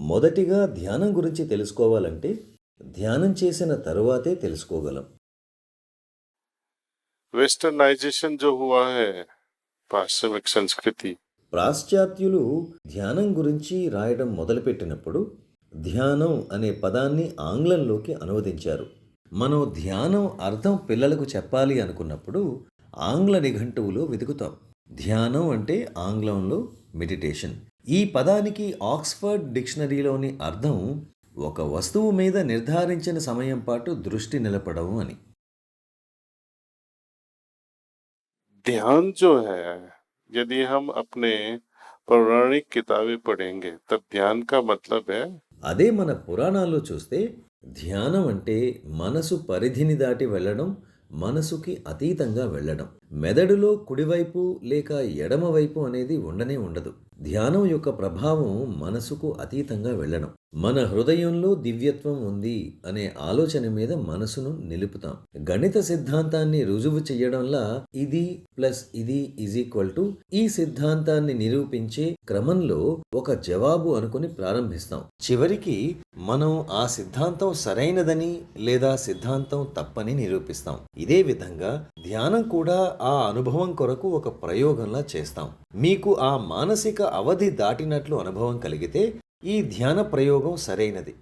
మొదటిగా ధ్యానం గురించి తెలుసుకోవాలంటే ధ్యానం చేసిన తరువాతే తెలుసుకోగలం. వెస్టర్నైజేషన్ జో హువా హై పాశ్చిమిక సంస్కృతి పాశ్చాత్యులు ధ్యానం గురించి రాయడం మొదలుపెట్టినప్పుడు ధ్యానం అనే పదాన్ని ఆంగ్లంలోకి అనువదించారు. మనం ధ్యానం అర్థం పిల్లలకు చెప్పాలి అనుకున్నప్పుడు ఆంగ్ల నిఘంటువులో వెతుకుతాం. ధ్యానం అంటే ఆంగ్లంలో మెడిటేషన్ ఈ పదానికి ఆక్స్ఫర్డ్ డిక్షనరీలోని అర్థం ఒక వస్తువు మీద నిర్ధారించిన సమయం పాటు దృష్టి నిలపడం అని ध्यान जो है यदि हम अपने पौराणिक किताबें पढ़ेंगे तब ध्यान का मतलब है అదే మన పురాణాల్లో చూస్తే ధ్యానం అంటే మనసు పరిధిని దాటి వెళ్ళడం మనసుకి అతీతంగా వెళ్ళడం మెదడులో కుడివైపు లేక ఎడమవైపు అనేది ఉండనే ఉండదు ధ్యానం యొక్క ప్రభావం మనసుకు అతీతంగా వెళ్ళడం. మన హృదయంలో దివ్యత్వం ఉంది అనే ఆలోచన మీద మనసును నిలుపుతాం. గణిత సిద్ధాంతాన్ని రుజువు చెయ్యడంలా ఇది ప్లస్ ఇది ఈజ్ ఈక్వల్ టు ఈ సిద్ధాంతాన్ని నిరూపించే క్రమంలో ఒక జవాబు అనుకుని ప్రారంభిస్తాం. చివరికి మనం ఆ సిద్ధాంతం సరైనదని లేదా సిద్ధాంతం తప్పని నిరూపిస్తాం. ఇదే విధంగా ధ్యానం కూడా ఆ అనుభవం కొరకు ఒక ప్రయోగంలా చేస్తాం. మీకు ఆ మానసిక అవధి దాటినట్లు అనుభవం కలిగితే ఈ ధ్యాన ప్రయోగం సరైనది.